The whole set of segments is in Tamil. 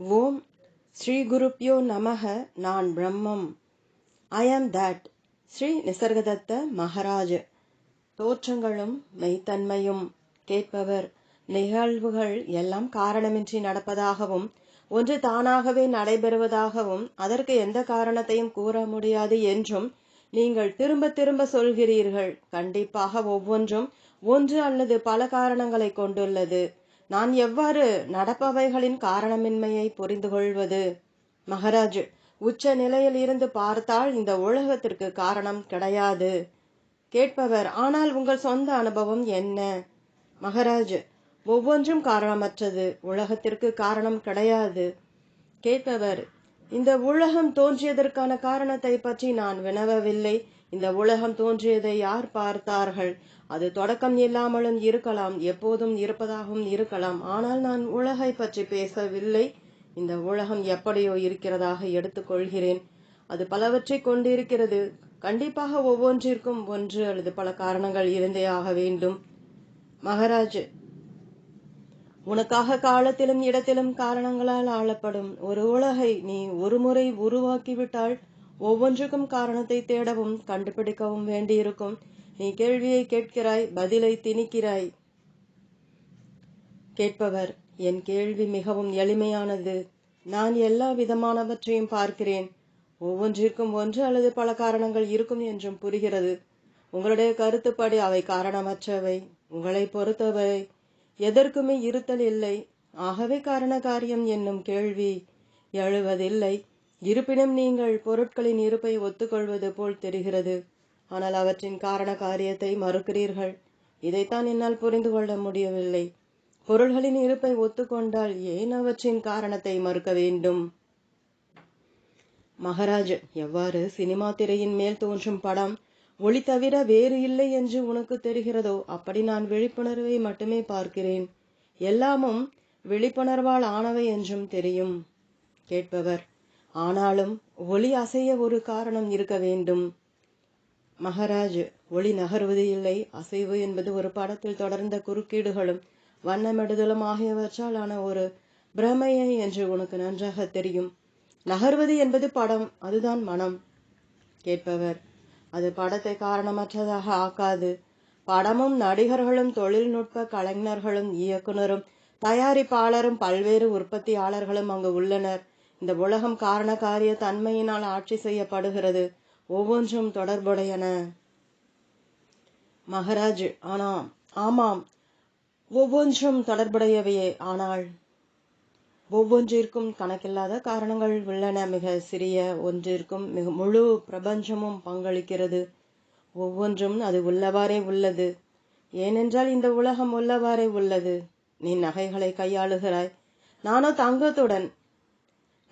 ஓம் ஸ்ரீ குருப்யோ நமக நான் பிரம்மம். I am that Shri Nisargadatta Maharaj. தோற்றங்களும் மெய்த்தன்மையும் கேட்பவர். நிகழ்வுகள் எல்லாம் காரணமின்றி நடப்பதாகவும் ஒன்று தானாகவே நடைபெறுவதாகவும் அதற்கு எந்த காரணத்தையும் கூற முடியாது என்றும் நீங்கள் திரும்ப திரும்ப சொல்கிறீர்கள். கண்டிப்பாக ஒவ்வொன்றும் ஒன்று அல்லது பல காரணங்களை கொண்டுள்ளது. நான் எவ்வாறு நடப்பவைகளின் காரணமின்மையை புரிந்து கொள்வது மகராஜ் உச்ச நிலையில் இருந்து பார்த்தால் இந்த உலகத்திற்கு காரணம் கிடையாது. கேட்பவர் ஆனால் உங்கள் சொந்த அனுபவம் என்ன? மகராஜ் ஒவ்வொன்றும் காரணமற்றது. உலகத்திற்கு காரணம் கிடையாது. கேட்பவர் இந்த உலகம் தோன்றியதற்கான காரணத்தை பற்றி நான் வினவவில்லை. இந்த உலகம் தோன்றியதை யார் பார்த்தார்கள்? அது தொடக்கம் இல்லாமலும் இருக்கலாம் எப்போதும் இருப்பதாகவும் இருக்கலாம். ஆனால் நான் உலகை பற்றி பேசவில்லை. இந்த உலகம் எப்படியோ இருக்கிறதாக எடுத்துக்கொள்கிறேன் அது பலவற்றை கொண்டிருக்கிறது. கண்டிப்பாக ஒவ்வொன்றிற்கும் ஒன்று அல்லது பல காரணங்கள் இருந்தே ஆக வேண்டும். மகாராஜ் உனக்காக காலத்திலும் இடத்திலும் காரணங்களால் ஆளப்படும் ஒரு உலகை நீ ஒருமுறை உருவாக்கிவிட்டால் ஒவ்வொன்றுக்கும் காரணத்தை தேடவும் கண்டுபிடிக்கவும் வேண்டியிருக்கும். நீ கேள்வியை கேட்கிறாய் பதிலை திணிக்கிறாய். கேட்பவர் என் கேள்வி மிகவும் எளிமையானது. நான் எல்லா விதமானவற்றையும் பார்க்கிறேன். ஒவ்வொன்றிற்கும் ஒன்று அல்லது பல காரணங்கள் இருக்கும் என்றும் புரிகிறது. உங்களுடைய கருத்துப்படி அவை காரணமற்றவை. உங்களை பொறுத்தவரை எதற்குமே இருத்தல் இல்லை. ஆகவே காரண காரியம் என்னும் கேள்வி எழுவதில்லை. இருப்பினும் நீங்கள் பொருட்களின் இருப்பை ஒத்துக்கொள்வது போல் தெரிகிறது. ஆனால் அவற்றின் காரண காரியத்தை மறுக்கிறீர்கள். இதைத்தான் என்னால் புரிந்து கொள்ள முடியவில்லை. பொருள்களின் இருப்பை ஒத்துக்கொண்டால் ஏன் அவற்றின் காரணத்தை மறுக்க வேண்டும்? மகாராஜ் எவ்வாறு சினிமா திரையின் மேல் தோன்றும் படம் ஒளி தவிர வேறு இல்லை என்று உனக்கு தெரிகிறதோ அப்படி நான் விழிப்புணர்வை மட்டுமே பார்க்கிறேன். எல்லாமும் விழிப்புணர்வால் ஆனவை என்றும் தெரியும். கேட்பவர் ஆனாலும் ஒளி அசைய ஒரு காரணம் இருக்க வேண்டும். மகராஜ் ஒளி நகர்வது இல்லை. அசைவு என்பது ஒரு படத்தில் தொடர்ந்த குறுக்கீடுகளும் வண்ணமிடுதலும் ஆகியவற்றால் ஆன ஒரு பிரமையை என்று உனக்கு நன்றாக தெரியும். நகர்வது என்பது படம் அதுதான் மனம் கேட்பவர். அது படத்தை காரணமற்றதாக ஆக்காது. படமும் நடிகர்களும் தொழில்நுட்ப கலைஞர்களும் இயக்குனரும் தயாரிப்பாளரும் பல்வேறு உற்பத்தியாளர்களும் அங்கு உள்ளனர். இந்த உலகம் காரண காரிய தன்மையினால் ஆட்சி செய்யப்படுகிறது. ஒவ்வொன்றும் தொடர்புடையன. மகராஜ் ஆனாம் ஆமாம் ஒவ்வொன்றும் தொடர்புடையவையே. ஆனால் ஒவ்வொன்றிற்கும் கணக்கில்லாத காரணங்கள் உள்ளன. மிக சிறிய ஒன்றிற்கும் மிக முழு பிரபஞ்சமும் பங்களிக்கிறது. ஒவ்வொன்றும் அது உள்ளவாறே உள்ளது. ஏனென்றால் இந்த உலகம் உள்ளவாறே உள்ளது. நீ நகைகளை கையாளுகிறாய். நானோ தங்கத்துடன்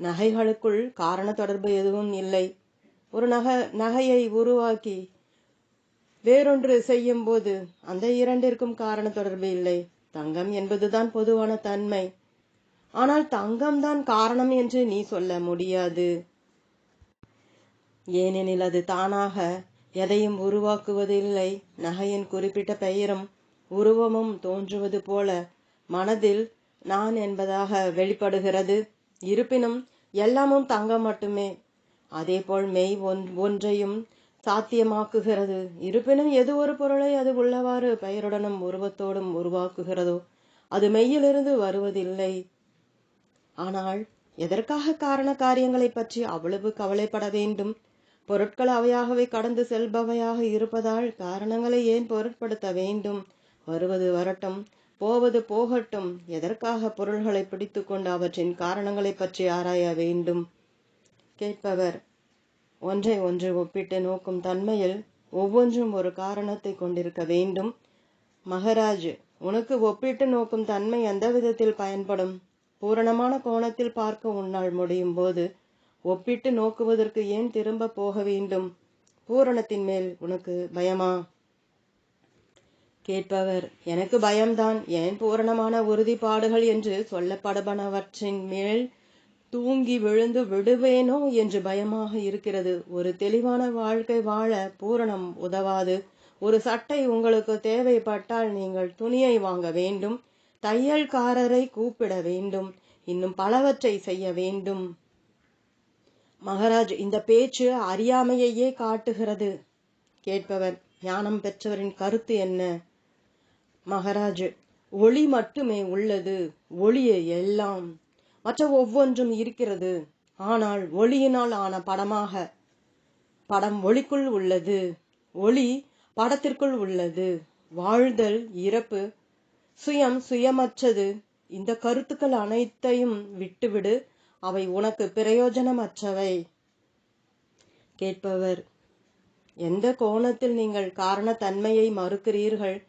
நகைகளுக்குள் காரண தொடர்பு எதுவும் இல்லை. ஒரு நகை நகையை உருவாக்கி வேறொன்று செய்யும் போது அந்த இரண்டிற்கும் காரண தொடர்பு இல்லை. தங்கம் என்பதுதான் பொதுவான தன்மை. ஆனால் தங்கம் தான் காரணம் என்று நீ சொல்ல முடியாது. ஏனெனில் அது தானாக எதையும் உருவாக்குவதில்லை. நகையின் குறிப்பிட்ட பெயரும் உருவமும் தோன்றுவது போல மனதில் நான் என்பதாக வெளிப்படுகிறது. இருப்பினும் எல்லாமும் தங்கம் மட்டுமே. அதேபோல் மெய் ஒன் ஒன்றையும் சாத்தியமாக்குகிறது. இருப்பினும் எது ஒரு பொருளை அது உள்ளவாறு பெயருடனும் உருவத்தோடும் உருவாக்குகிறதோ அது மெய்யிலிருந்து வருவதில்லை. ஆனால் எதற்காக காரண காரியங்களை பற்றி அவ்வளவு கவலைப்பட வேண்டும்? பொருட்கள் அவையாகவே கடந்து செல்பவையாக இருப்பதால் காரணங்களை ஏன் பொருட்படுத்த வேண்டும்? வருவது வரட்டும். போவது போகட்டும். எதற்காக பொருள்களை பிடித்துக்கொண்டு அவற்றின் காரணங்களை பற்றி ஆராய வேண்டும்? கேட்பவர் ஒன்றை ஒன்று ஒப்பிட்டு நோக்கும் தன்மையில் ஒவ்வொன்றும் ஒரு காரணத்தை கொண்டிருக்க வேண்டும். மகராஜ் உனக்கு ஒப்பிட்டு நோக்கும் தன்மை எந்த விதத்தில் பயன்படும்? பூரணமான கோணத்தில் பார்க்க உன்னால் முடியும் போது ஒப்பிட்டு நோக்குவதற்கு ஏன் திரும்ப போக வேண்டும்? பூரணத்தின் மேல் உனக்கு பயமா? கேட்பவர் எனக்கு பயம்தான் ஏன் பூரணமான உறுதிப்பாடுகள் என்று சொல்லப்படுபனவற்றின் மேல் தூங்கி விழுந்து விடுவேனோ என்று பயமாக இருக்கிறது. ஒரு தெளிவான வாழ்க்கை வாழ பூரணம் உதவாது. ஒரு சட்டை உங்களுக்கு தேவைப்பட்டால் நீங்கள் துணியை வாங்க வேண்டும். தையல்காரரை கூப்பிட வேண்டும். இன்னும் பலவற்றை செய்ய வேண்டும். மகாராஜ் இந்த பேச்சு அறியாமையையே காட்டுகிறது. கேட்பவர் ஞானம் பெற்றவரின் கருத்து என்ன? மகாராஜ் ஒளி மட்டுமே உள்ளது ஒளியே எல்லாம். மற்ற ஒவ்வொன்றும் இருக்கிறது. ஆனால் ஒளியினால் ஆன படமாக படம் ஒளிக்குள் உள்ளது. ஒளி படத்திற்குள் உள்ளது. வாழ்தல் இறப்பு சுயம் சுயமற்றது. இந்த கருத்துக்கள் அனைத்தையும் விட்டுவிடு. அவை உனக்கு பிரயோஜனமற்றவை. கேட்பவர் எந்த கோணத்தில் நீங்கள் காரணத்தன்மையை மறுக்கிறீர்கள்?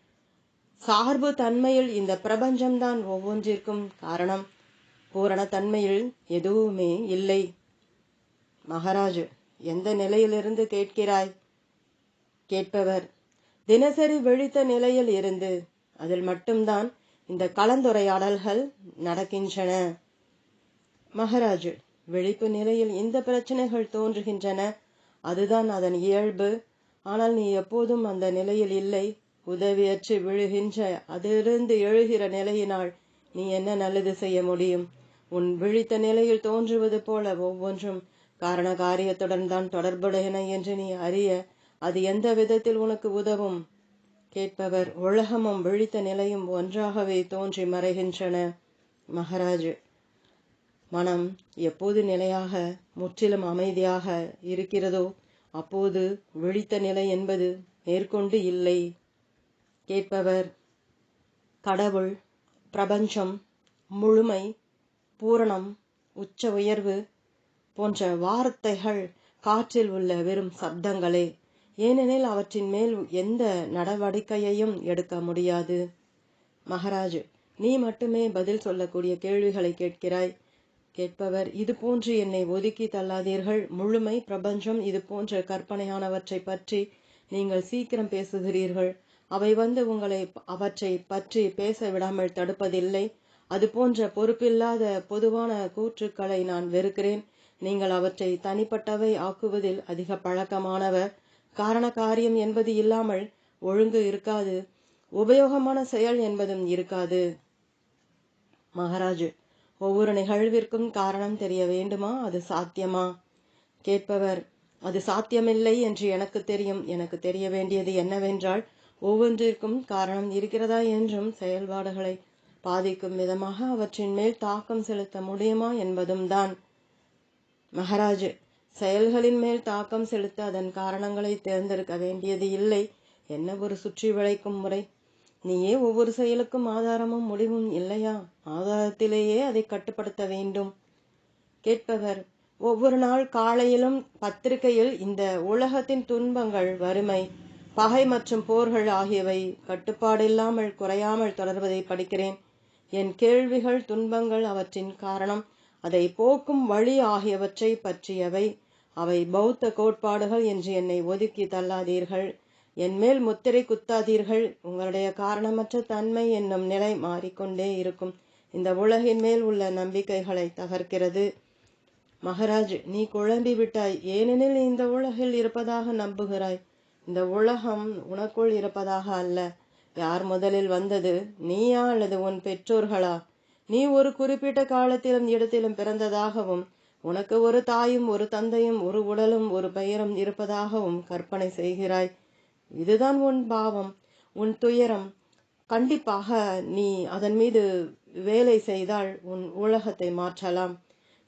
சார்பு தன்மையில் இந்த பிரபஞ்சம்தான் ஒவ்வொன்றிற்கும் காரணம். பூரண தன்மையில் எதுவுமே இல்லை. மகாராஜ் எந்த நிலையிலிருந்து கேட்கிறாய்? கேட்பவர் தினசரி விழித்த நிலையில் இருந்து அதில் மட்டும்தான் இந்த கலந்துரையாடல்கள் நடக்கின்றன. மகாராஜ் விழிப்பு நிலையில் இந்த பிரச்சனைகள் தோன்றுகின்றன. அதுதான் அதன் இயல்பு. ஆனால் நீ எப்போதும் அந்த நிலையில் இல்லை. உதவியற்று விழுகின்ற அதிலிருந்து எழுகிற நிலையினால் நீ என்ன நல்லது செய்ய முடியும்? உன் விழித்த நிலையில் தோன்றுவது போல ஒவ்வொன்றும் காரண காரியத்துடன் தான் தொடர்புடையன என்று நீ அறிய அது எந்த விதத்தில் உனக்கு உதவும்? கேட்பவர் உலகமும் விழித்த நிலையும் ஒன்றாகவே தோன்றி மறைகின்றன. மகாராஜ் மனம் எப்போது நிலையாக முற்றிலும் அமைதியாக இருக்கிறதோ அப்போது விழித்த நிலை என்பது மேற்கொண்டு இல்லை. கேட்பவர். கடவுள் பிரபஞ்சம் முழுமை பூரணம் உச்ச உயர்வு போன்ற வார்த்தைகள் காற்றில் உள்ள வெறும் சப்தங்களே. ஏனெனில் அவற்றின் மேல் எந்த நடவடிக்கையையும் எடுக்க முடியாது. மகராஜ் நீ மட்டுமே பதில் சொல்லக்கூடிய கேள்விகளை கேட்கிறாய். கேட்பவர் இது போன்று என்னை ஒதுக்கி தள்ளாதீர்கள். முழுமை பிரபஞ்சம் இது போன்ற கற்பனையானவற்றை பற்றி நீங்கள் சீக்கிரம் பேசுகிறீர்கள். அவை வந்து உங்களை அவற்றை பற்றி பேச விடாமல் தடுப்பதில்லை. அது போன்ற பொறுப்பில்லாத பொதுவான கூற்றுக்களை நான் வெறுக்கிறேன். நீங்கள் அவற்றை தனிப்பட்டவை ஆக்குவதில் அதிக பழக்கமானவர். காரண காரியம் என்பது இல்லாமல் ஒழுங்கு இருக்காது. உபயோகமான செயல் என்பதும் இருக்காது. மகாராஜ் ஒவ்வொரு நிகழ்விற்கும் காரணம் தெரிய வேண்டுமா? அது சாத்தியமா? கேட்பவர் அது சாத்தியமில்லை என்று எனக்கு தெரியும். எனக்கு தெரிய வேண்டியது என்னவென்றால் ஒவ்வொன்றிற்கும் காரணம் இருக்கிறதா என்றும் செயல்பாடுகளை பாதிக்கும் விதமாக அவற்றின் மேல் தாக்கம் செலுத்த முடியுமா என்பதும் தான். மகாராஜ் செயல்களின் மேல் தாக்கம் செலுத்த அதன் காரணங்களை தேர்ந்தெடுக்க வேண்டியது இல்லை. என்ன ஒரு சுற்றி விளைக்கும் முறை? நீயே ஒவ்வொரு செயலுக்கும் ஆதாரமும் முடிவும் இல்லையா? ஆதாரத்திலேயே அதை கட்டுப்படுத்த வேண்டும். கேட்பவர் ஒவ்வொரு நாள் காலையிலும் பத்திரிகையில் இந்த உலகத்தின் துன்பங்கள் வறுமை. பகை மற்றும் போர்கள் ஆகியவை கட்டுப்பாடில்லாமல் குறையாமல் தொடர்வதை படிக்கிறேன். என் கேள்விகள் துன்பங்கள் அவற்றின் காரணம். அதை போக்கும் வழி ஆகியவற்றை பற்றியவை. அவை பௌத்த கோட்பாடுகள் என்று என்னை ஒதுக்கி தள்ளாதீர்கள். என் மேல் முத்திரை குத்தாதீர்கள். உங்களுடைய காரணமற்ற தன்மை என்னும் நிலை மாறிக்கொண்டே இருக்கும். இந்த உலகின் மேல் உள்ள நம்பிக்கைகளை தகர்க்கிறது. மகராஜ் நீ குழம்பி விட்டாய் ஏனெனில் இந்த உலகில் இருப்பதாக நம்புகிறாய். இந்த உலகம் உனக்குள் இருப்பதாக அல்ல. யார் முதலில் வந்தது? நீயா அல்லது உன் பெற்றோர்களா? நீ ஒரு குறிப்பிட்ட காலத்திலும் இடத்திலும் பிறந்ததாகவும் உனக்கு ஒரு தாயும் ஒரு தந்தையும் ஒரு உடலும் ஒரு பெயரும் இருப்பதாகவும் கற்பனை செய்கிறாய். இதுதான் உன் பாவம் உன் துயரம். கண்டிப்பாக நீ அதன் மீது வேலை செய்தால் உன் உலகத்தை மாற்றலாம்.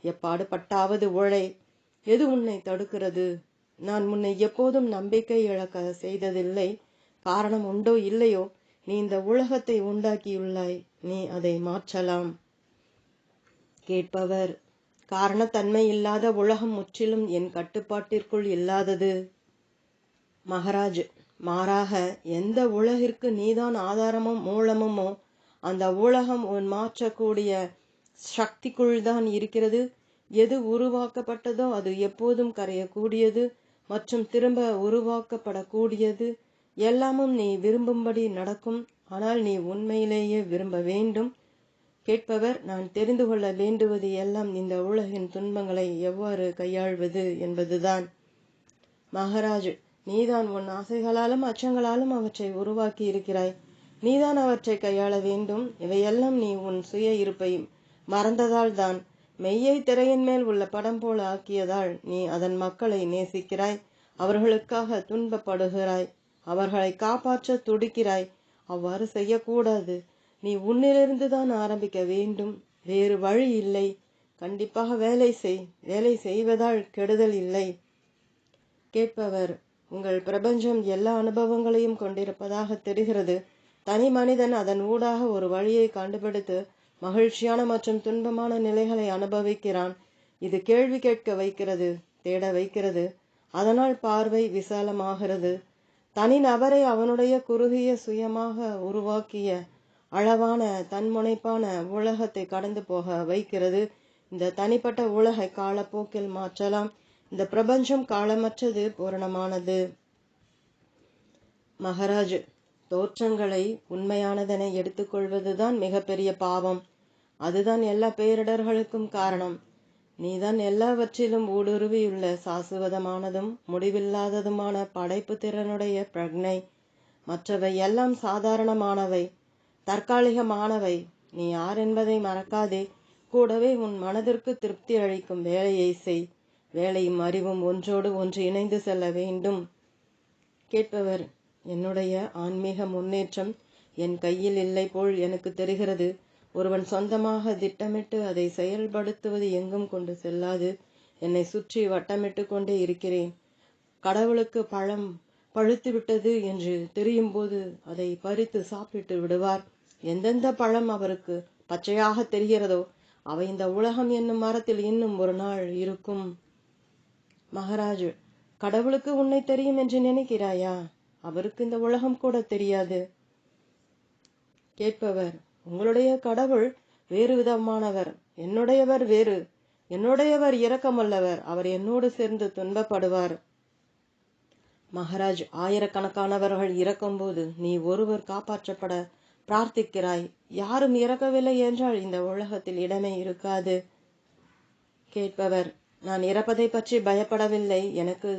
எப்பாடு பட்டாவது உழை. எது உன்னை தடுக்கிறது? நான் முன்னை எப்போதும் நம்பிக்கை இழக்க செய்ததில்லை. காரணம் உண்டோ இல்லையோ நீ இந்த உலகத்தை உண்டாக்கியுள்ளாய். நீ அதை மாற்றலாம். கேட்பவர் காரணத்தன்மை இல்லாத உலகம் முற்றிலும் என் கட்டுப்பாட்டிற்குள் இல்லாதது. மகராஜ் மாறாக எந்த உலகிற்கு நீதான் ஆதாரமும் மூலமுமோ அந்த உலகம் உன் மாற்றக்கூடிய சக்திக்குள் தான் இருக்கிறது. எது உருவாக்கப்பட்டதோ அது எப்போதும் கரையக்கூடியது. மற்றும் திரும்ப உருவாக்கப்படக்கூடியது. எல்லாமும் நீ விரும்பும்படி நடக்கும். ஆனால் நீ உண்மையிலேயே விரும்ப வேண்டும். கேட்பவர் நான் தெரிந்து கொள்ள வேண்டுவது எல்லாம் இந்த உலகின் துன்பங்களை எவ்வாறு கையாள்வது என்பதுதான். மகாராஜ் நீதான் உன் ஆசைகளாலும் அச்சங்களாலும் அவற்றை உருவாக்கி இருக்கிறாய். நீதான் அவற்றை கையாள வேண்டும். இவையெல்லாம் நீ உன் சுய இருப்பை மறந்ததால் தான் மெய்யை திரையின் மேல் உள்ள படம் போல ஆக்கியதால் நீ அதன் மக்களை நேசிக்கிறாய். அவர்களுக்காக துன்பப்படுகிறாய். அவர்களை காப்பாற்ற துடிக்கிறாய். அவ்வாறு செய்யக்கூடாது. நீ உன்னிலிருந்து தான் ஆரம்பிக்க வேண்டும். வேறு வழி இல்லை. கண்டிப்பாக வேலை செய். வேலை செய்வதால் கெடுதல் இல்லை. கேட்பவர் உங்கள் பிரபஞ்சம் எல்லா அனுபவங்களையும் கொண்டிருப்பதாக தெரிகிறது. தனி மனிதன் அதன் ஊடாக ஒரு வழியை கண்டுபிடித்து மகிழ்ச்சியான மற்றும் துன்பமான நிலைகளை அனுபவிக்கிறான். இது கேள்வி கேட்க வைக்கிறது தேட வைக்கிறது. அதனால் பார்வை விசாலமாகிறது. தனி நபரை அவனுடைய குறுகிய சுயமாக உருவாக்கிய அளவான தன்முனைப்பான உலகத்தை கடந்து போக வைக்கிறது. இந்த தனிப்பட்ட உலகை காலப்போக்கில் மாற்றலாம். இந்த பிரபஞ்சம் காலமற்றது பூரணமானது. மகராஜ் தோற்றங்களை உண்மையானதென எடுத்துக்கொள்வதுதான் மிகப்பெரிய பாவம். அதுதான் எல்லா பேரிடர்களுக்கும் காரணம். நீதான் எல்லாவற்றிலும் ஊடுருவியுள்ள சாசுவதமானதும் முடிவில்லாததுமான படைப்பு திறனுடைய பிரக்னை மற்றவை எல்லாம் சாதாரணமானவை தற்காலிகமானவை. நீ யார் என்பதை மறக்காதே. கூடவே உன் மனதிற்கு திருப்தி அளிக்கும் வேலையை செய். வேலையும் அறிவும் ஒன்றோடு ஒன்று இணைந்து செல்ல வேண்டும். கேட்பவர் என்னுடைய ஆன்மீக முன்னேற்றம் என் கையில் இல்லை போல் எனக்கு தெரிகிறது. ஒருவன் சொந்தமாக திட்டமிட்டு அதை செயல்படுத்துவது எங்கும் கொண்டு செல்லாது. என்னை சுற்றி வட்டமிட்டு கொண்டே இருக்கிறேன். கடவுளுக்கு பழம் பழுத்து விட்டது என்று தெரியும் போது அதை பறித்து சாப்பிட்டு விடுவார். எந்தெந்த பழம் அவருக்கு பச்சையாக தெரிகிறதோ அவை இந்த உலகம் என்னும் மரத்தில் இன்னும் ஒரு நாள் இருக்கும். மகாராஜ் கடவுளுக்கு உன்னை தெரியும் என்று நினைக்கிறாயா? அவருக்கு இந்த உலகம் கூட தெரியாது. கேட்பவர் உங்களுடைய கடவுள் வேறு விதமானவர். என்னுடையவர் வேறு. என்னுடையவர் இரக்கமல்லவர். அவர் என்னோடு சேர்ந்து துன்பப்படுவார். மகாராஜ் ஆயிரக்கணக்கானவர்கள் இறக்கும்போது நீ ஒருவர் காப்பாற்றப்பட பிரார்த்திக்கிறாய். யாரும் இறக்கவில்லை என்றால் இந்த உலகத்தில் இடமே இருக்காது. கேட்பவர் நான் இறப்பதை பற்றி பயப்படவில்லை. எனக்கு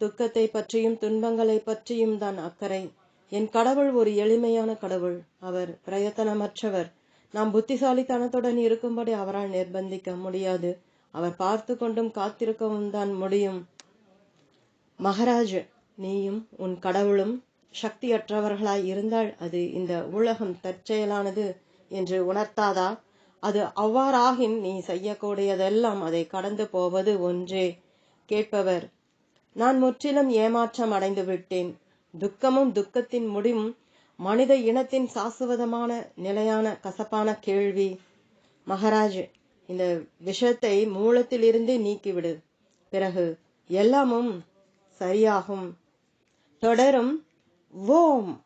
துக்கத்தை பற்றியும் துன்பங்களை பற்றியும் தான் அக்கறை. என் கடவுள் ஒரு எளிமையான கடவுள். அவர் பிரயத்தனமற்றவர். நாம் புத்திசாலித்தனத்துடன் இருக்கும்படி அவரால் நிர்பந்திக்க முடியாது. அவர் பார்த்து கொண்டும் காத்திருக்கவும் தான் முடியும். மகாராஜ் நீயும் உன் கடவுளும் சக்தியற்றவர்களாய் இருந்தால் அது இந்த உலகம் தற்செயலானது என்று உணர்த்தாதா? அது அவ்வாறாகின் நீ செய்யக்கூடியதெல்லாம் அதை கடந்து போவது ஒன்றே. கேட்பவர் நான் முற்றிலும் ஏமாற்றம் அடைந்து விட்டேன் துக்கமும் துக்கத்தின் முடிவும் மனித இனத்தின் சாசுவதமான நிலையான கசப்பான கேள்வி. மகாராஜ் இந்த விஷத்தை மூலத்திலிருந்தே நீக்கிவிடு. பிறகு எல்லாமும் சரியாகும். தொடரும். ஓம்.